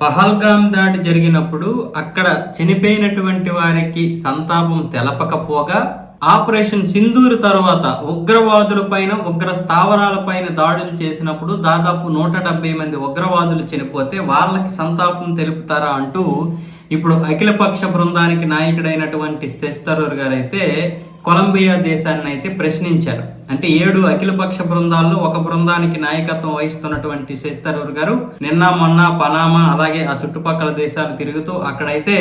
పహల్గామ్ దాడి జరిగినప్పుడు అక్కడ చనిపోయినటువంటి వారికి సంతాపం తెలపకపోగా ఆపరేషన్ సింధూర్ తర్వాత ఉగ్రవాదుల పైన ఉగ్ర స్థావరాలపైన దాడులు చేసినప్పుడు దాదాపు నూట డెబ్బై మంది ఉగ్రవాదులు చనిపోతే వాళ్ళకి సంతాపం తెలుపుతారా అంటూ ఇప్పుడు అఖిలపక్ష బృందానికి నాయకుడైనటువంటి స్తెస్తరూర్ గారు అయితే కొలంబియా దేశాన్ని అయితే ప్రశ్నించారు. అంటే ఏడు అఖిలపక్ష బృందాల్లో ఒక బృందానికి నాయకత్వం వహిస్తున్నటువంటి శశితరూర్ గారు నిన్న మొన్న పనామా అలాగే ఆ చుట్టుపక్కల దేశాలు తిరుగుతూ అక్కడైతే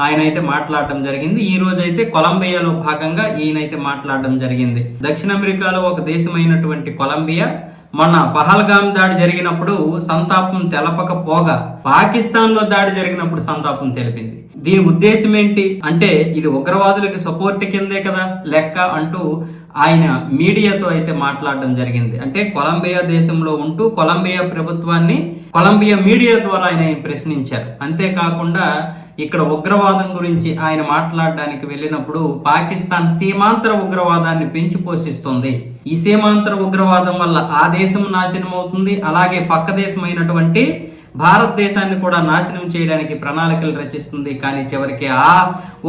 ఆయన అయితే మాట్లాడడం జరిగింది. ఈ రోజు అయితే కొలంబియాలో భాగంగా ఈయనైతే మాట్లాడడం జరిగింది. దక్షిణ అమెరికాలో ఒక దేశమైనటువంటి కొలంబియా మొన్న పహల్గామ్ దాడి జరిగినప్పుడు సంతాపం తెలపకపోగా పాకిస్తాన్లో దాడి జరిగినప్పుడు సంతాపం తెలిపింది. దీని ఉద్దేశం ఏంటి? అంటే ఇది ఉగ్రవాదులకు సపోర్ట్ కిందే కదా? లెక్క అంటూ ఆయన మీడియాతో అయితే మాట్లాడడం జరిగింది. అంటే కొలంబియా దేశంలో ఉంటూ కొలంబియా ప్రభుత్వాన్ని కొలంబియా మీడియా ద్వారా ఆయన ప్రశ్నించారు. అంతేకాకుండా ఇక్కడ ఉగ్రవాదం గురించి ఆయన మాట్లాడడానికి వెళ్ళినప్పుడు పాకిస్తాన్ సీమాంతర ఉగ్రవాదాన్ని పెంచి పోషిస్తుంది. ఈ సీమాంతర ఉగ్రవాదం వల్ల ఆ దేశం నాశనం అవుతుంది అలాగే పక్క దేశమైనటువంటి భారతదేశాన్ని కూడా నాశనం చేయడానికి ప్రణాళికలు రచిస్తుంది. కానీ చివరికి ఆ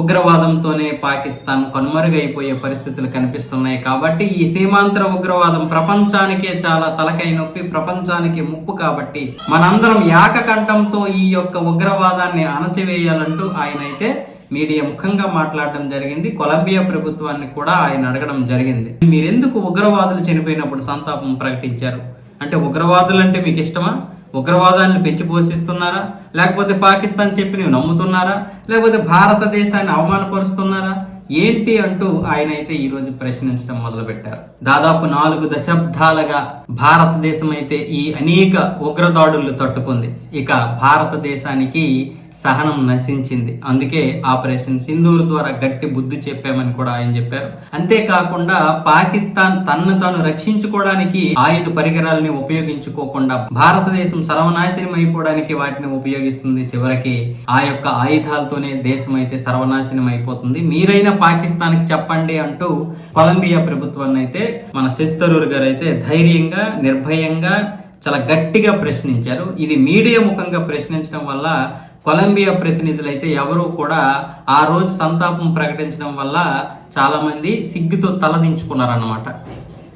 ఉగ్రవాదంతోనే పాకిస్తాన్ కనుమరుగైపోయే పరిస్థితులు కనిపిస్తున్నాయి. కాబట్టి ఈ సీమాంతర ఉగ్రవాదం ప్రపంచానికే చాలా తలకై నొప్పి ప్రపంచానికి ముప్పు కాబట్టి మనందరం ఏకకంఠంతో ఈ యొక్క ఉగ్రవాదాన్ని అణచివేయాలంటూ ఆయన అయితే మీడియా ముఖంగా మాట్లాడడం జరిగింది. కొలంబియా ప్రభుత్వాన్ని కూడా ఆయన అడగడం జరిగింది. మీరెందుకు ఉగ్రవాదులు చనిపోయినప్పుడు సంతాపం ప్రకటించారు? అంటే ఉగ్రవాదులు అంటే మీకు ఇష్టమా? ఉగ్రవాదాన్ని పెంచి పోషిస్తున్నారా? లేకపోతే పాకిస్తాన్ చెప్పి నువ్వు నమ్ముతున్నారా? లేకపోతే భారతదేశాన్ని అవమానపరుస్తున్నారా? ఏంటి అంటూ ఆయన అయితే ఈరోజు ప్రశ్నించడం మొదలుపెట్టారు. దాదాపు నాలుగు దశాబ్దాలుగా భారతదేశం అయితే ఈ అనేక ఉగ్రదాడులు తట్టుకుంది. ఇక భారతదేశానికి సహనం నశించింది. అందుకే ఆపరేషన్ సింధూర్ ద్వారా గట్టి బుద్ధి చెప్పామని కూడా ఆయన చెప్పారు. అంతేకాకుండా పాకిస్తాన్ తన్ను తాను రక్షించుకోవడానికి ఆయుధ పరికరాలని ఉపయోగించుకోకుండా భారతదేశం సర్వనాశనం అయిపోవడానికి వాటిని ఉపయోగిస్తుంది చివరికి ఆ యొక్క ఆయుధాలతోనే దేశం అయితే సర్వనాశనం అయిపోతుంది. మీరైనా పాకిస్తాన్కి చెప్పండి అంటూ కొలంబియా ప్రభుత్వాన్ని అయితే మన శస్తరూర్ గారు అయితే ధైర్యంగా నిర్భయంగా చాలా గట్టిగా ప్రశ్నించారు. ఇది మీడియా ముఖంగా ప్రశ్నించడం వల్ల కొలంబియా ప్రతినిధులు అయితే ఎవరూ కూడా ఆ రోజు సంతాపం ప్రకటించడం వల్ల చాలామంది సిగ్గుతో తలదించుకున్నారన్నమాట.